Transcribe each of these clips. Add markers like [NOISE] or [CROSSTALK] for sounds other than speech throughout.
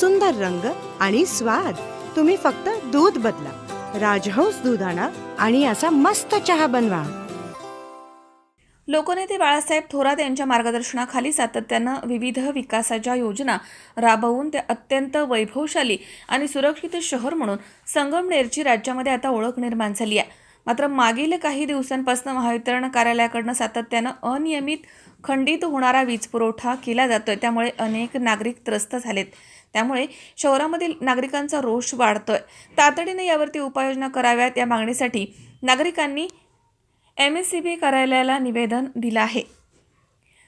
सुंदर रंग आणि स्वाद. तुम्ही फक्त दूध बदला. राजहंस दूध आणा आणि असा मस्त चहा बनवा. लोकनेते बाळासाहेब थोरात यांच्या मार्गदर्शनाखाली सातत्यानं विविध विकासाच्या योजना राबवून ते अत्यंत वैभवशाली आणि सुरक्षित शहर म्हणून संगमनेरची राज्यामध्ये आता ओळख निर्माण झाली आहे. मात्र मागील काही दिवसांपासून महावितरण कार्यालयाकडनं सातत्यानं अनियमित खंडित होणारा वीज पुरवठा केला जातोय. त्यामुळे अनेक नागरिक त्रस्त झालेत. त्यामुळे शहरामधील नागरिकांचा रोष वाढतोय. तातडीने यावरती उपाययोजना कराव्यात या मागणीसाठी नागरिकांनी एम एस सी बी कार्यालयाला निवेदन दिलं आहे.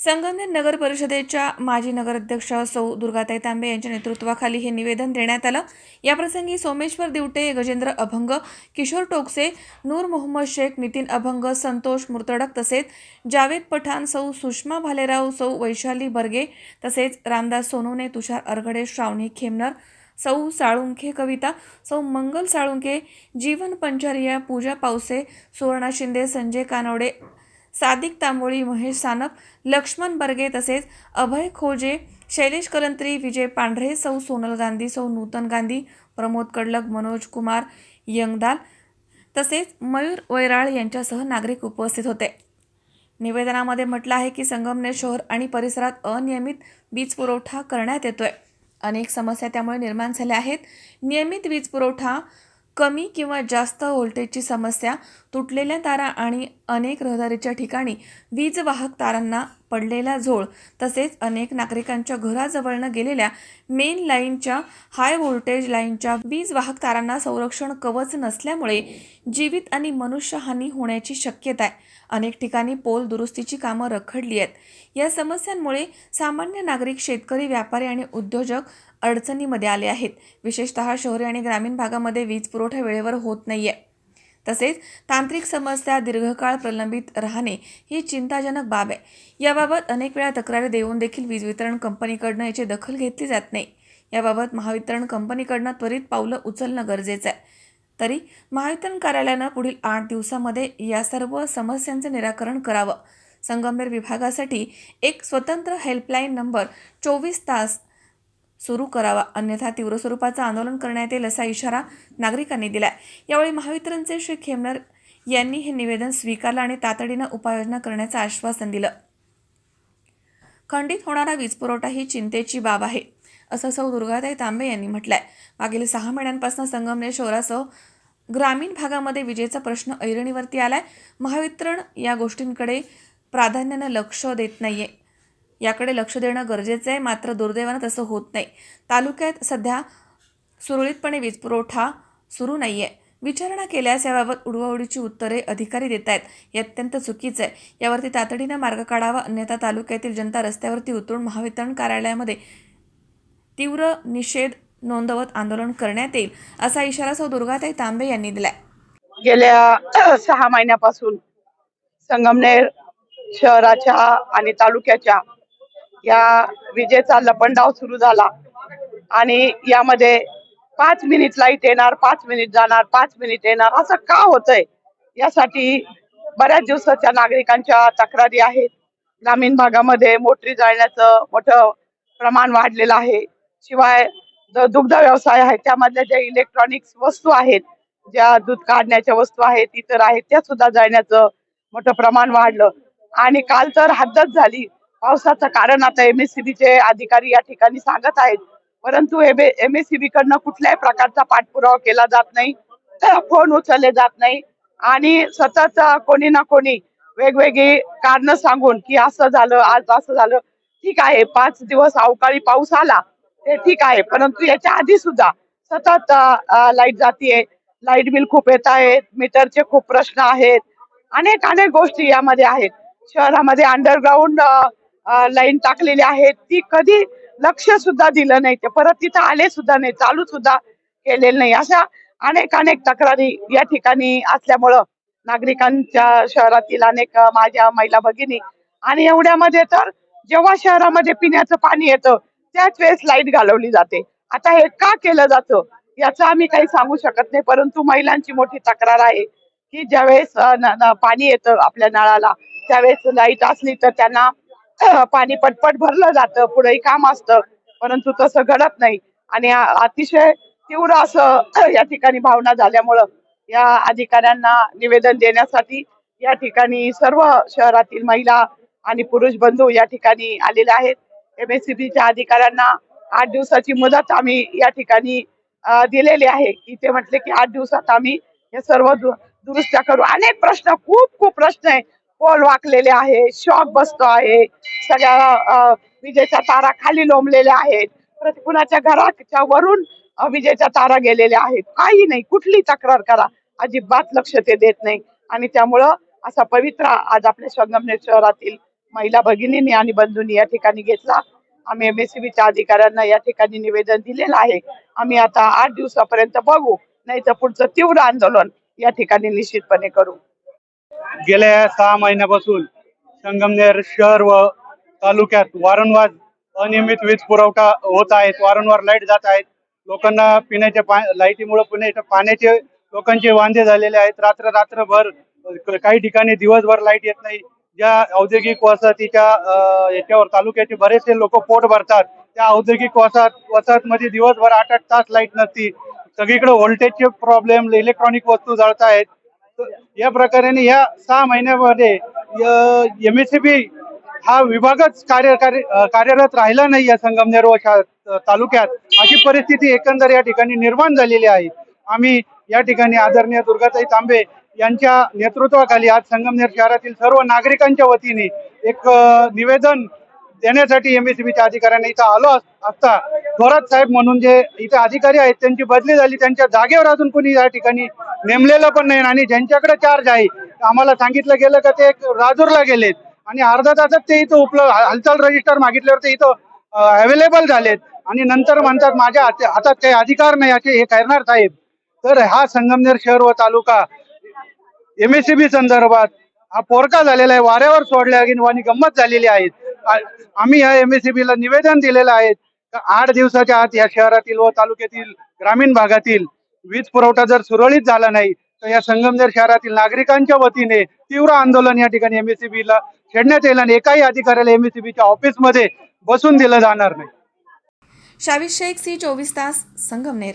संगमनेर नगर परिषदेच्या माजी नगराध्यक्ष सौ दुर्गाताई तांबे यांच्या नेतृत्वाखाली हे निवेदन देण्यात आलं. याप्रसंगी सोमेश्वर दिवटे गजेंद्र अभंग किशोर टोकसे नूर मोहम्मद शेख नितीन अभंग संतोष मुर्तडक तसेच जावेद पठाण सौ सुषमा भालेराव सौ वैशाली बर्गे तसेच रामदास सोनूने तुषार अरगडे श्रावणी खेमनर सौ साळुंखे कविता सौ मंगल साळुंखे जीवन पंचारिया पूजा पावसे सुवर्णा शिंदे संजय कानवडे सादिक तांबोळी महेश सानप लक्ष्मण बर्गे तसेच अभय खोजे शैलेश कलंत्री विजय पांढरे सौ सोनल गांधी सौ नूतन गांधी प्रमोद कडलक मनोज कुमार यंगदाल तसेच मयूर वैराळ यांच्यासह नागरिक उपस्थित होते. निवेदनामध्ये म्हटलं आहे की संगमनेर शहर आणि परिसरात अनियमित वीज पुरवठा करण्यात येतोय. अनेक समस्या त्यामुळे निर्माण झाल्या आहेत. नियमित वीज पुरवठा कमी किंवा जास्त व्होल्टेजची समस्या तुटलेल्या तारा आणि अनेक रहदारीच्या ठिकाणी वीज वाहक तारांना पडलेला झोळ तसेच अनेक नागरिकांच्या घराजवळनं गेलेल्या मेन लाईनच्या हाय व्होल्टेज लाईनच्या वीज वाहक तारांना संरक्षण कवच नसल्यामुळे जीवित आणि मनुष्यहानी होण्याची शक्यता आहे. अनेक ठिकाणी पोल दुरुस्तीची कामं रखडली आहेत. या समस्यांमुळे सामान्य नागरिक शेतकरी व्यापारी आणि उद्योजक अडचणीमध्ये आले आहेत. विशेषतः शहरी आणि ग्रामीण भागामध्ये वीज पुरवठा वेळेवर होत नाही आहे तसेच तांत्रिक समस्या दीर्घकाळ प्रलंबित राहणे ही चिंताजनक बाब आहे. याबाबत अनेक वेळा तक्रारी देऊन देखील वीज वितरण कंपनीकडनं याची दखल घेतली जात नाही. याबाबत महावितरण कंपनीकडनं त्वरित पावलं उचलणं गरजेचं आहे. तरी महावितरण कार्यालयानं पुढील आठ दिवसामध्ये या सर्व समस्यांचं निराकरण करावं. संगमनेर विभागासाठी एक स्वतंत्र हेल्पलाईन नंबर चोवीस तास सुरू करावा. अन्यथा तीव्र स्वरूपाचं आंदोलन करण्यात येईल असा इशारा नागरिकांनी दिला यावेळी महावितरणचे श्री खेमनर यांनी हे निवेदन स्वीकारलं आणि तातडीनं उपाययोजना करण्याचं आश्वासन दिलं. खंडित होणारा वीज पुरवठा ही चिंतेची बाब आहे असं सौ दुर्गाताई तांबे यांनी म्हटलंय. मागील सहा महिन्यांपासून संगमनेर शहरासह ग्रामीण भागामध्ये विजेचा प्रश्न ऐरणीवरती आलाय. महावितरण या गोष्टींकडे प्राधान्यानं लक्ष देत नाहीये. याकडे लक्ष देणं गरजेचं आहे. मात्र दुर्दैवानं तसं होत नाही. तालुक्यात सध्या सुरळीतपणे वीज पुरवठा सुरू नाही आहे विचारणा केल्यास याबाबत उडवाउडीची उत्तरे अधिकारी देत आहेत. हे अत्यंत चुकीचं आहे. यावरती तातडीनं मार्ग काढावा अन्यथा तालुक्यातील जनता रस्त्यावरती उतरून महावितरण कार्यालयामध्ये तीव्र निषेध नोंदवत आंदोलन करण्यात येईल असा इशारा सौ दुर्गाताई तांबे यांनी दिलाय. गेल्या [CLEARS THROAT] सहा महिन्यापासून संगमनेर शहराच्या आणि तालुक्याच्या या विजेचा लपंडाव सुरू झाला. आणि यामध्ये पाच मिनिट लाइट येणार पाच मिनिट जाणार पाच मिनिट येणार असं का होतंय? यासाठी बऱ्याच दिवसाच्या नागरिकांच्या तक्रारी आहेत. ग्रामीण भागामध्ये मोटरी जाळण्याचं मोठं प्रमाण वाढलेलं आहे. शिवाय जो दुग्ध व्यवसाय आहे त्यामधल्या ज्या इलेक्ट्रॉनिक्स वस्तू आहेत ज्या दूध काढण्याच्या वस्तू आहेत इतर आहेत त्या सुद्धा जाळण्याचं मोठं प्रमाण वाढलं. आणि काल तर हद्दच झाली. पावसाचं कारण आता एमएससीबीचे अधिकारी या ठिकाणी सांगत आहेत. परंतु एमएससीबी कडनं कुठल्याही प्रकारचा पाठपुरावा केला जात नाही. फोन उचलले जात नाही. आणि सतत कोणी ना कोणी वेगवेगळी कारण सांगून की असं झालं आज असं झालं ठीक आहे पाच दिवस अवकाळी पाऊस आला ते ठीक आहे. परंतु याच्या आधी सुद्धा सतत लाइट जातीये. लाइट बिल खूप येत आहेत मीटरचे खूप प्रश्न आहेत. अनेक अनेक गोष्टी यामध्ये आहेत. शहरामध्ये अंडरग्राऊंड लाईन टाकलेली आहे ती कधी लक्ष सुद्धा दिलं नाही. ते परत तिथं आले सुद्धा नाही. चालू सुद्धा केलेलं नाही. अशा अनेक अनेक तक्रारी या ठिकाणी असल्यामुळं नागरिकांच्या शहरातील अनेक माझ्या महिला भगिनी आणि एवढ्यामध्ये तर जेव्हा शहरामध्ये पिण्याचं पाणी येतं त्याच वेळेस लाइट घालवली जाते. आता हे का केलं जातं याचं आम्ही काही सांगू शकत नाही. परंतु महिलांची मोठी तक्रार आहे की ज्यावेळेस न- पाणी येतं आपल्या नळाला त्यावेळेस लाइट असली तर त्यांना [LAUGHS] पाणी पटपट भरलं जातं पुढेही काम असतं परंतु तसं घडत नाही. आणि अतिशय तीव्र असं [CLEARS THROAT] या ठिकाणी भावना झाल्यामुळं या अधिकाऱ्यांना निवेदन देण्यासाठी या ठिकाणी सर्व शहरातील महिला आणि पुरुष बंधू या ठिकाणी आलेले आहेत. एमएससीबीच्या अधिकाऱ्यांना आठ दिवसाची मुदत आम्ही या ठिकाणी दिलेली आहे. की ते म्हटले की आठ दिवसात आम्ही हे सर्व दुरुस्त्या करू. अनेक प्रश्न खूप खूप प्रश्न आहे. पोल वाकलेले आहे शॉक बसतो आहे. सगळ्या विजेच्या तारा खाली लोंबलेल्या आहेत. परत कुणाच्या घराच्या वरून विजेच्या तारा गेलेल्या आहेत. काही नाही कुठली तक्रार करा. अजिबात लक्ष ते देत नाही. आणि त्यामुळं असा पवित्रा आज आपल्या संगमनेर शहरातील महिला भगिनींनी आणि बंधूंनी या ठिकाणी घेतला. आम्ही एमएससीबीच्या अधिकाऱ्यांना या ठिकाणी निवेदन दिलेलं आहे. आम्ही आता आठ दिवसापर्यंत बघू नाही तर पुढचं तीव्र आंदोलन या ठिकाणी निश्चितपणे करू. गेल्या सहा महिन्यापासून संगमनेर शहर व तालुक्यात वारंवार अनियमित वीज पुरवठा होत आहेत वारंवार लाइट जात आहेत. लोकांना पिण्याच्या पा लाईटीमुळे इथं पाण्याचे लोकांचे वांदे झालेले आहेत. रात्र रात्रभर काही ठिकाणी दिवसभर लाइट येत नाही. ज्या औद्योगिक वसाहतीच्या याच्यावर तालुक्याचे बरेचसे लोक पोट भरतात. त्या औद्योगिक वसाहत वसाहतमध्ये दिवसभर आठ आठ तास लाइट नसती. सगळीकडे व्होल्टेजचे प्रॉब्लेम इलेक्ट्रॉनिक वस्तू जळत आहेत या प्रकारे या सहा महिन्यामध्ये एम एस सी बी हा विभागच कार्य कार्यरत राहिला नाही या संगमनेर व तालुक्यात. अशी परिस्थिती एकंदर या ठिकाणी निर्माण झालेली आहे. आम्ही या ठिकाणी आदरणीय दुर्गाताई तांबे यांच्या नेतृत्वाखाली आज संगमनेर शहरातील सर्व नागरिकांच्या वतीने एक निवेदन देण्यासाठी एमएससीबीच्या अधिकाऱ्यांना इथं आलो अस- असता. थोरात साहेब म्हणून जे इथं अधिकारी आहेत त्यांची बदली झाली त्यांच्या जागेवर अजून कोणी या ठिकाणी नेमलेलं पण नाही. आणि ज्यांच्याकडे चार्ज आहे आम्हाला सांगितलं गेलं का ते एक राजूरला गेलेत. आणि अर्धा तासात ते इथं उपलब्ध हालचाल रजिस्टर मागितल्यावर ते इथं अवेलेबल झालेत. आणि नंतर म्हणतात माझ्या हातात काही अधिकार नाही असे हे करणार साहेब. तर हा संगमनेर शहर व तालुका एमएससीबी संदर्भात हा पोरका झालेला आहे. वाऱ्यावर सोडल्या आणि गंमत झालेली आहे. आम्ही या एमएससीबी ला निवेदन दिलेलं आहे आठ दिवसाच्या आत या शहरातील व तालुक्यातील ग्रामीण भागातील वीज पुरवठा जर सुरळीत झाला नाही तर या संगमनेर शहरातील नागरिकांच्या वतीने तीव्र आंदोलन या ठिकाणी एमएससीबी ला छेडण्यात येईल आणि एकाही अधिकाऱ्याला एमएससीबीच्या ऑफिसमध्ये बसून दिलं जाणार नाही. शावीस शेख सी चोवीस तास Sangamner.